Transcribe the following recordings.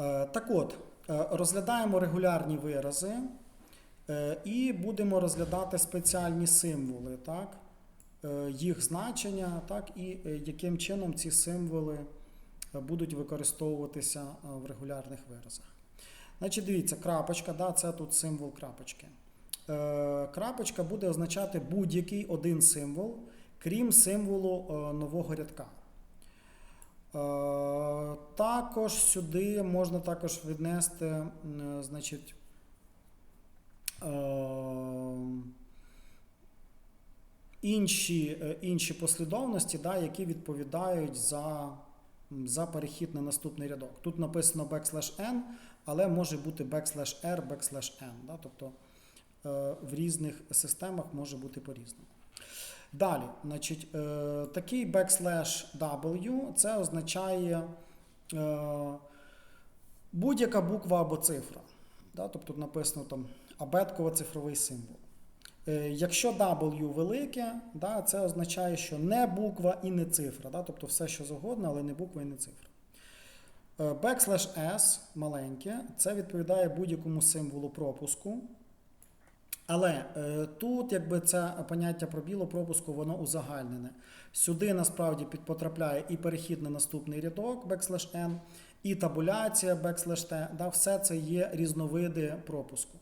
Е, Так от, е, розглядаємо регулярні вирази е, і будемо розглядати спеціальні символи, так? Їх значення, так, і яким чином ці символи будуть використовуватися в регулярних виразах. Значить, дивіться, крапочка, да, це тут символ крапочки. Крапочка буде означати будь-який один символ, крім символу нового рядка. Також сюди можна також віднести, значить, е, інші, е, інші послідовності, да, які відповідають за, за перехід на наступний рядок. Тут написано backslash n, але може бути backslash r, backslash n. Да, тобто е, в різних системах може бути по-різному. Далі, значить, такий backslash W це означає будь-яка буква або цифра. Да? Тобто тут написано там абетково-цифровий символ. Е, якщо W велике, да, це означає, що не буква і не цифра. Да? Тобто все, що завгодно, але не буква і не цифра. Е, Backslash S маленьке, це відповідає будь-якому символу пропуску. Але е, тут, якби це поняття пробілу пропуску, воно узагальнене. Сюди насправді під- потрапляє і перехід на наступний рядок backslash n, і табуляція backslash t. Да, все це є різновиди пропуску.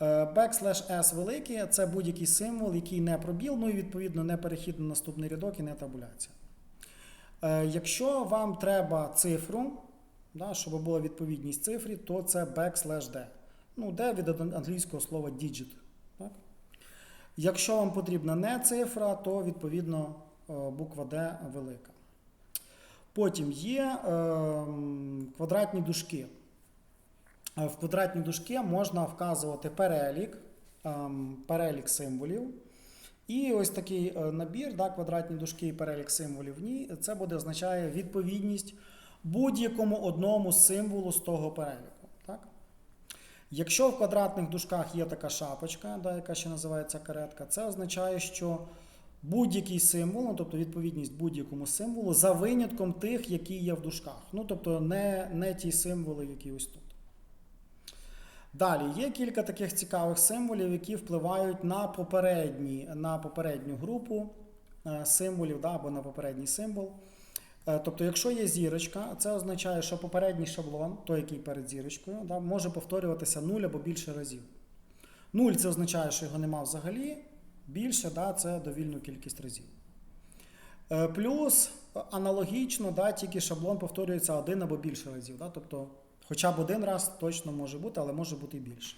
Backslash S великий це будь-який символ, який не пробіл, ну і відповідно не перехід на наступний рядок і не табуляція. Е, Якщо вам треба цифру, да, щоб була відповідність цифрі, то це backslash d. Ну, d від англійського слова digit. Так? Якщо вам потрібна не цифра, то відповідно е, буква D велика. Потім є е, квадратні дужки. Е, В квадратні дужки можна вказувати перелік, ем, перелік символів. І ось такий е, набір, да, квадратні дужки і перелік символів в це буде означає відповідність будь-якому одному символу з того переліку. Якщо в квадратних дужках є така шапочка, да, яка ще називається каретка, це означає, що будь-який символ, ну, тобто відповідність будь-якому символу, за винятком тих, які є в дужках. Ну, тобто не, не ті символи, які ось тут. Далі є кілька таких цікавих символів, які впливають на, попередні, на попередню групу е, символів да, або на попередній символ. Е, Тобто, якщо є зірочка, це означає, що попередній шаблон, той, який перед зірочкою, да, може повторюватися 0 або більше разів. 0 це означає, що його нема взагалі, більше да, це довільну кількість разів. Е, Плюс аналогічно, да, тільки шаблон повторюється один або більше разів. Да, тобто, хоча б один раз точно може бути, але може бути і більше.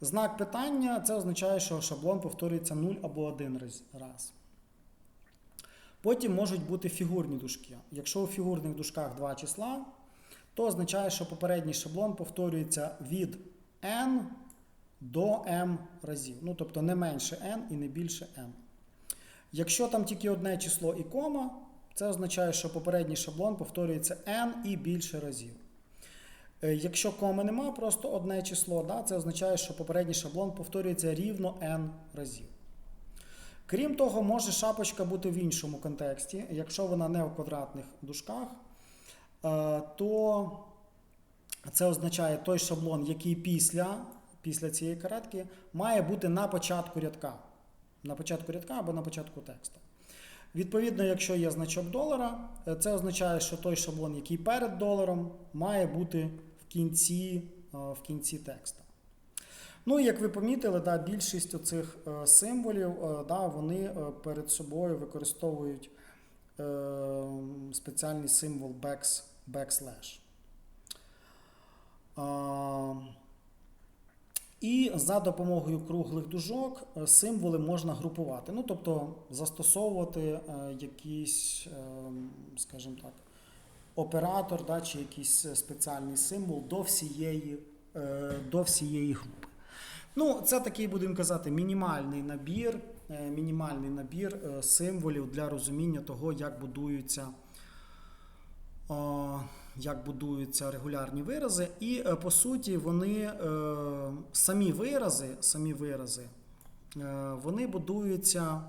Знак питання це означає, що шаблон повторюється 0 або 1 раз- раз. Потім можуть бути фігурні дужки. Якщо у фігурних дужках два числа, то означає, що попередній шаблон повторюється від n до m разів. Ну, тобто не менше n і не більше m. Якщо там тільки одне число і кома, це означає, що попередній шаблон повторюється n і більше разів. Е, Якщо коми нема, просто одне число, да, це означає, що попередній шаблон повторюється рівно n разів. Крім того, може шапочка бути в іншому контексті. Якщо вона не в квадратних дужках, е, то це означає той шаблон, який після, після цієї каретки має бути на початку рядка. На початку рядка або на початку тексту. Відповідно, якщо є значок долара, е, це означає, що той шаблон, який перед доларом, має бути в кінці, е, в кінці текста. Ну, і як ви помітили, да, більшість оцих е, символів е, да, вони е, перед собою використовують спеціальний символ backs, backslash. І за допомогою круглих дужок символи можна групувати. Ну, тобто застосовувати якийсь, скажімо так, оператор да, чи якийсь спеціальний символ до всієї, до всієї групи. Ну, це такий, будемо казати, мінімальний набір, е, мінімальний набір е, символів для розуміння того, як будуються, як будуються регулярні вирази. І е, по суті, вони самі вирази, самі вирази, вони будуються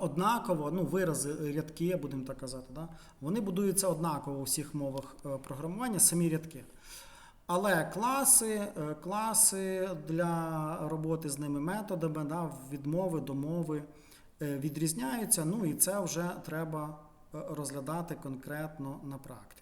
однаково, ну, вирази, рядки, будемо так казати, да? вони будуються однаково у всіх мовах програмування, самі рядки. Але класи, е, класи для роботи з ними методами, да, від мови до мови е, відрізняються. Ну і це вже треба е, розглядати конкретно на практиці.